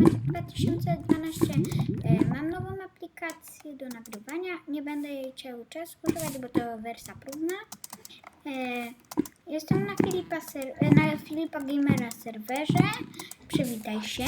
Maciek 2012. E, Mam nową aplikację do nagrywania. Nie będę jej cały czas używać, bo to wersja próbna. E, Jestem na Filipa, e, na Filipa Gamera serwerze. Przywitaj się.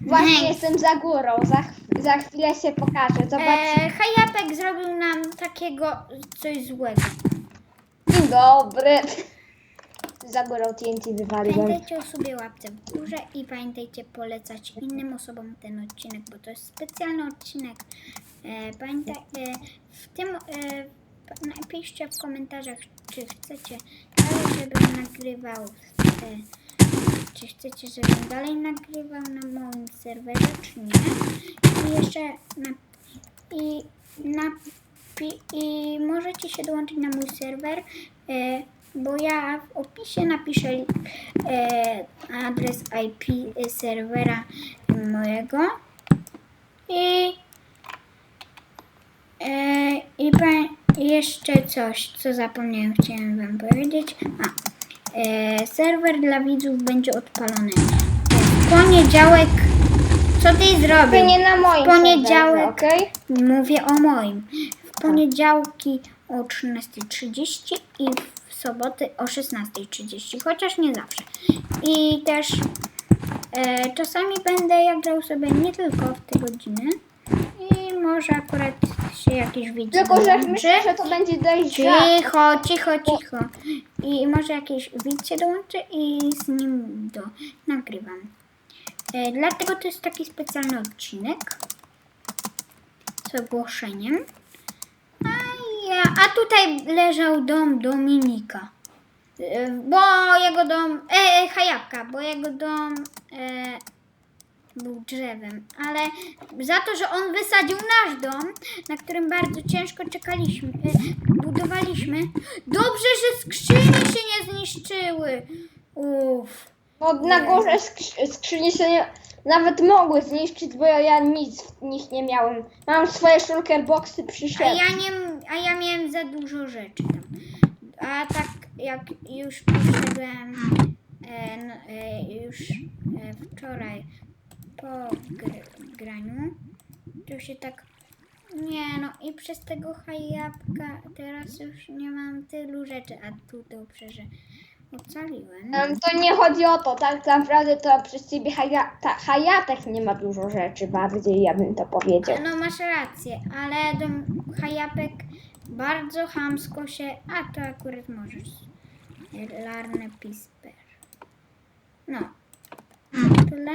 Właśnie Hej. jestem za górą, za, ch- za chwilę się pokażę. Zobaczcie. E, Hajapek zrobił nam takiego coś złego. Dzień dobry. Za górą TNT wywaliłem. Pamiętajcie o sobie łapce w górze i pamiętajcie polecać innym osobom ten odcinek, bo to jest specjalny odcinek. E, e, w tym e, napiszcie w komentarzach, czy chcecie dalej, żebym nagrywał, e, czy chcecie, żebym dalej nagrywał na moim serwerze, czy nie. I jeszcze na, i, na, i możecie się dołączyć na mój serwer, e, bo ja w opisie napiszę e, adres IP serwera mojego i e, i jeszcze coś, co zapomniałem, chciałem wam powiedzieć. A, e, serwer dla widzów będzie odpalony w poniedziałek. Co ty To zrobił? nie na moim Poniedziałek. serwerze, okej? Mówię o moim. W poniedziałki o 13.30 i w soboty o 16.30, chociaż nie zawsze. I też e, czasami będę ja grał sobie nie tylko w te godziny i może akurat się jakiś widz Tylko, że dołączy. myślę, że to będzie dość rzadko. Cicho, cicho, cicho. I może jakiś widz się dołączy i z nim do nagrywam. E, dlatego to jest taki specjalny odcinek z ogłoszeniem. A, ja, a tutaj leżał dom Dominika. E, bo jego dom. E, e, Hajapka, bo jego dom e, był drzewem. Ale za to, że on wysadził nasz dom, na którym bardzo ciężko czekaliśmy, e, budowaliśmy. Dobrze, że skrzynie się nie zniszczyły. Uff. No na górze skrzy- skrzyni się nie, nawet mogły zniszczyć, bo ja, nic w nich nie miałem. Mam swoje shulker boxy A ja, nie, a ja miałem za dużo rzeczy tam. A tak jak już poszedłem e, n- e, już e, wczoraj po gr- graniu, to się tak nie no i przez tego hajapka teraz już nie mam tylu rzeczy, a tu dobrze, że ocaliłem. Em, To nie chodzi o to, tak naprawdę to przez ciebie haja, ta, hajatek nie ma dużo rzeczy, bardziej ja bym to powiedział. No masz rację, ale do hajapek bardzo chamsko się. A to akurat możesz. Larne pisper. No. Tyle?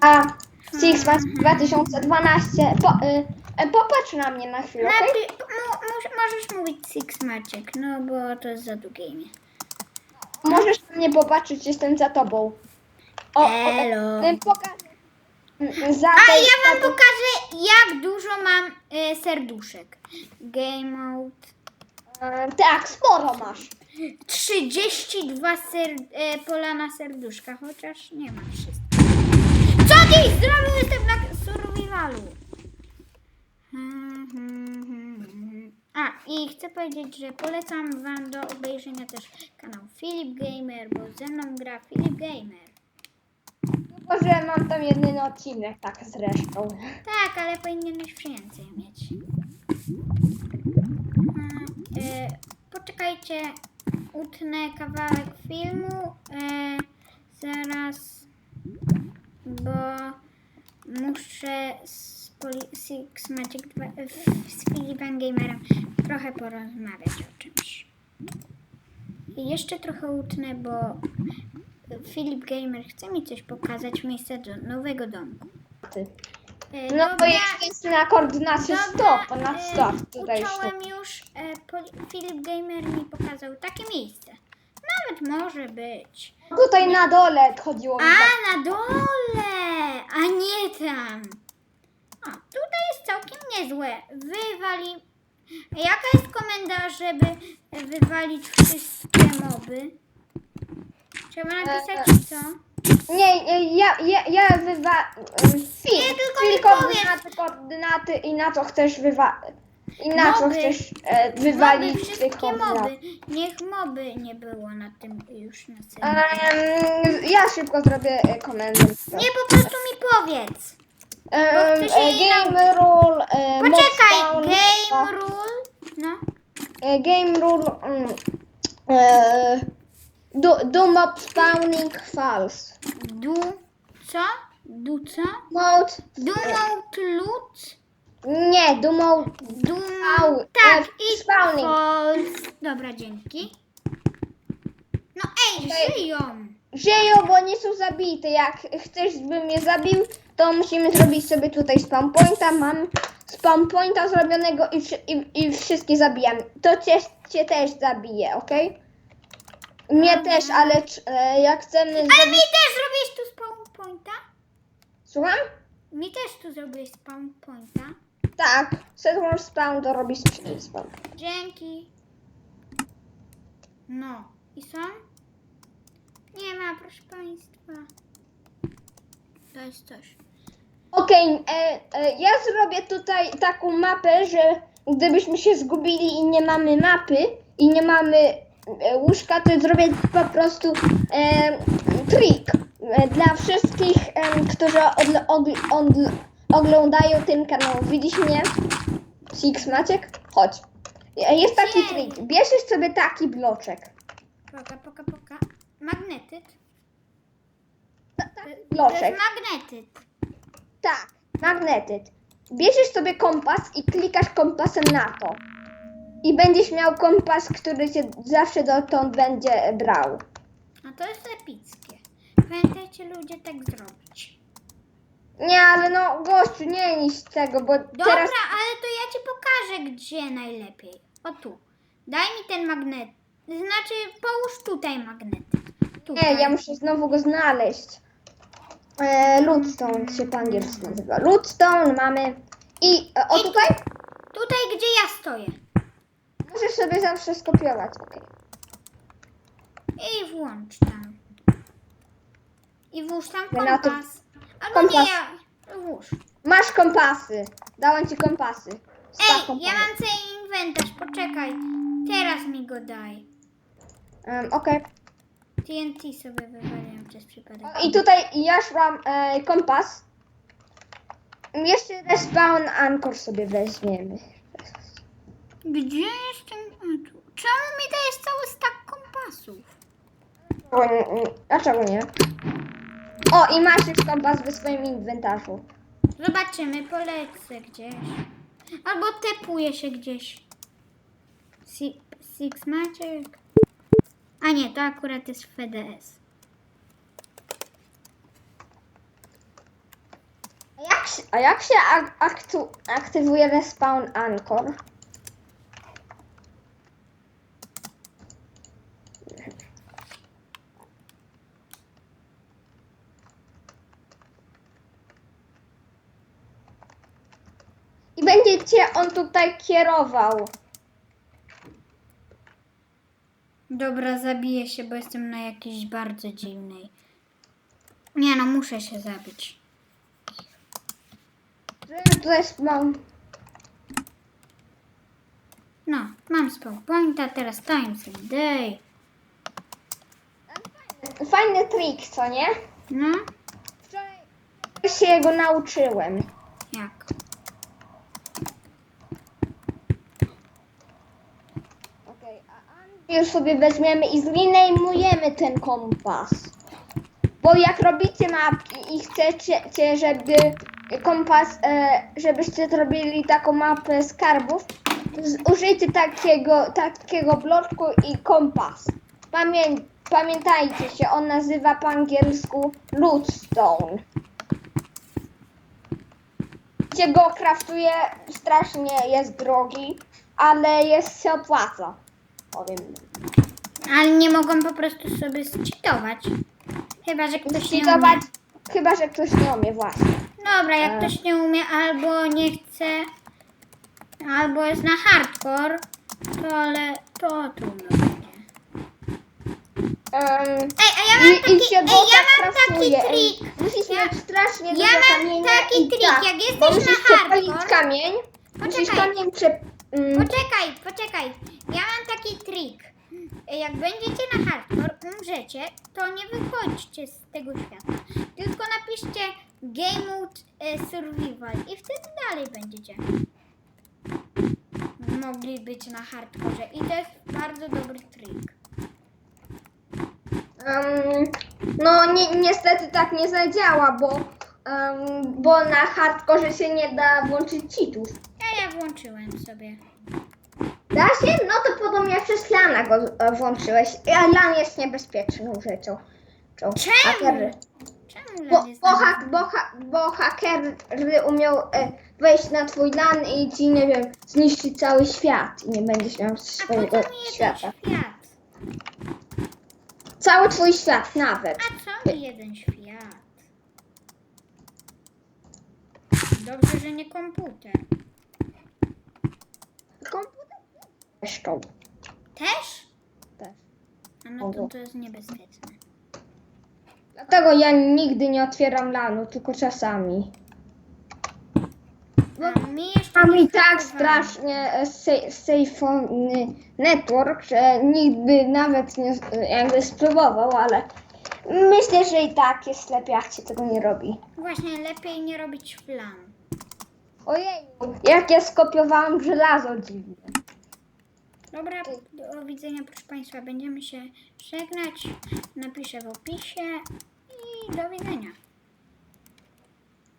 A Sixpack 2012, po, y, y, popatrz na mnie na chwilę, okej? Możesz mówić Six Maciek, no bo to jest za długie imię. Możesz na mnie popatrzeć, jestem za tobą. O, Elo. Y, Za A tej- ja wam pokażę, jak dużo mam e, serduszek. Game mode. Y, Tak, sporo masz. 32 ser, e, pola na serduszka, chociaż nie ma wszystkich. Co ty zrobił? Jestem na survivalu. A, i chcę powiedzieć, że polecam wam do obejrzenia też kanał Filip Gamer, bo ze mną gra Filip Gamer. Tylko, że mam tam jeden odcinek, tak zresztą. Tak, ale powinieneś więcej mieć. A, e, poczekajcie, utnę kawałek filmu. E, zaraz, bo muszę Six Magic 2, z Filipem Gamerem trochę porozmawiać o czymś. I jeszcze trochę utnę, bo Filip Gamer chce mi coś pokazać miejsce do nowego domku. E, No bo dobra, jeszcze jest na koordynacji 100, dobra, ponad e, 100 tutaj Ucząłem już, e, Poli- Filip Gamer mi pokazał takie miejsce. Nawet może być. Tutaj na dole chodziło mi tak. A, na dole, a nie tam. A, tutaj jest całkiem niezłe. Wywali... Jaka jest komenda, żeby wywalić wszystkie moby? Trzeba napisać co? Nie, nie, ja, ja, ja wywa... Film, Nie, tylko mi film powiedz. koordynaty, koordynaty i na co chcesz wywa... I na co Moby. chcesz e, wywalić Moby, tych koordynat? moby. Niech moby nie było na tym już na serwerze. Em, ja szybko zrobię e, komendę. Nie, po prostu mi powiedz. Chcę się e, game rule. E, Poczekaj, spawn, game rule. No. e, game rule. Mm, e, do, do mob spawning false. Du, co? Du co? Mode. Dumą tlut. Nie, do mode. Au, tak, e, i spawning. false. Dobra, dzięki. No ej, Okej. żyją. Żyją, bo nie są zabite. Jak chcesz, bym je zabił, to musimy zrobić sobie tutaj spawn pointa. Mam spawn pointa zrobionego i, i, i wszystkie zabijam. To cię, cię też zabije, ok? Mnie też, ale e, jak chcemy Ale mi zrobić... też zrobiłeś tu spawn pointa? Słucham? Mi też tu zrobiłeś spawn pointa. Tak. Settlers spawn to robi spawn. Dzięki. No. I są? Nie ma, proszę Państwa. To jest coś. Okej, e, e, ja zrobię tutaj taką mapę, że gdybyśmy się zgubili i nie mamy mapy i nie mamy e, łóżka, to zrobię po prostu e, trik e, dla wszystkich, którzy odl- ogl- odl- oglądają ten kanał. Widzisz mnie? Six Maciek? Chodź. E, Jest taki Jej. trik. Bierzesz sobie taki bloczek. Poka, poka, poka. Magnetyt. Ta- To, Taki to jest magnetyt. Tak, magnetyt. Bierzesz sobie kompas i klikasz kompasem na to. I będziesz miał kompas, który cię zawsze dotąd będzie brał. No to jest epickie. Pamiętajcie ludzie tak zrobić. Nie, ale no gościu, nie niż tego, bo Dobra, teraz... ale to ja ci pokażę, gdzie najlepiej. O tu. Daj mi ten magnet. Znaczy, połóż tutaj magnetyt. Tutaj. Nie, ja muszę znowu go znaleźć. E, Ludstone się po angielsku nazywa. Ludstone mamy. I e, o I- tutaj Tutaj, gdzie ja stoję. możesz sobie zawsze skopiować. okej. I włącz tam. I włóż tam Ja na to- kompas. Albo kompas. nie, ja. Włóż. Masz kompasy. Dałem ci kompasy. Ej, ja mam cały inwentarz, poczekaj. Teraz mi go daj. Em, Okej. TNT sobie wywaliłem przez przypadek. O, I tutaj ja szłam e, kompas. Jeszcze respawn anchor sobie weźmiemy. Gdzie jest ten... a, tu. Czemu mi dajesz cały stak kompasów? O, nie, Dlaczego nie? O, i masz już kompas w swoim inwentarzu. Zobaczymy, polecę gdzieś. Albo tepuję się gdzieś. Si Six Maciek. A nie, to akurat jest FDS. A jak się, a jak się ak aktu, aktywuje respawn anchor? I będzie cię on tutaj kierował. Dobra, zabiję się, bo jestem na jakiejś bardzo dziwnej. Nie no, muszę się zabić. Tutaj mam No, mam spawn pointa, teraz times a day. fajny trik, co nie? No, Wczoraj się go nauczyłem. jak? Okej, a już sobie weźmiemy i zrenamujemy ten kompas. Bo jak robicie mapki i chcecie, żeby kompas, e, żebyście zrobili taką mapę skarbów, to użyjcie takiego, takiego bloczku i kompas. Pamię, pamiętajcie się, on nazywa po angielsku Lootstone. Się go kraftuje, strasznie jest drogi, ale jest się opłaca. Powiem. Ale nie mogą po prostu sobie zcheatować. Chyba, że ktoś nie umie. Cheatować, chyba że ktoś nie umie właśnie. Dobra, jak E. ktoś nie umie albo nie chce, albo jest na hardcore, to ale to trudno będzie. Um, Ej, a ja mam i, taki, i się ej, ja mam taki kraftuje. trik. Musisz Ja- mieć strasznie ja dużo mam kamienia taki i trik, tak, jak jesteś bo na musisz przepalić hardcore- kamień, musisz Poczekaj. kamień prze, mm, Poczekaj, poczekaj. Ja mam taki trik. Jak będziecie na hardcore, umrzecie, to nie wychodźcie z tego świata. Tylko napiszcie Game Mode e, Survival i wtedy dalej będziecie mogli być na hardcore. I to jest bardzo dobry trik. em, no ni niestety tak nie zadziała, bo, em, bo na hardkorze się nie da włączyć cheatów. Ja ja włączyłem sobie. Da się? No to podobnie przez Lana go e, włączyłeś. A Lan jest niebezpieczną rzeczą. Czą- Czemu? Hakery. Czemu Bo, bo, hak, bo, ha, bo hakery umiał e, wejść na twój LAN i ci, nie wiem, zniszczyć cały świat i nie będziesz miał A po swojego co mi jeden świata. świat? Cały twój świat nawet. A co mi jeden świat? Dobrze, że nie. Komputer Też? Też. A no to, to jest niebezpieczne. Dlatego ja nigdy nie otwieram LANu, tylko czasami. A mi jeszcze Mam i tak strasznie e, safe'owny network, że nigdy nawet nie e, jakby spróbował, ale myślę, że i tak jest lepiej, jak się tego nie robi. Właśnie, lepiej nie robić flam. Ojej, jak ja skopiowałam żelazo dziwne. Dobra, do widzenia proszę Państwa. Będziemy się żegnać. Napiszę w opisie i do widzenia.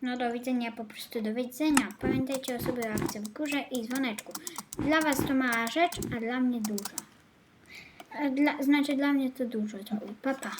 No do widzenia, po prostu do widzenia. Pamiętajcie o sobie łapce w górze i dzwoneczku. Dla Was to mała rzecz, a dla mnie duża. A Dla, znaczy dla mnie to dużo. To pa, pa.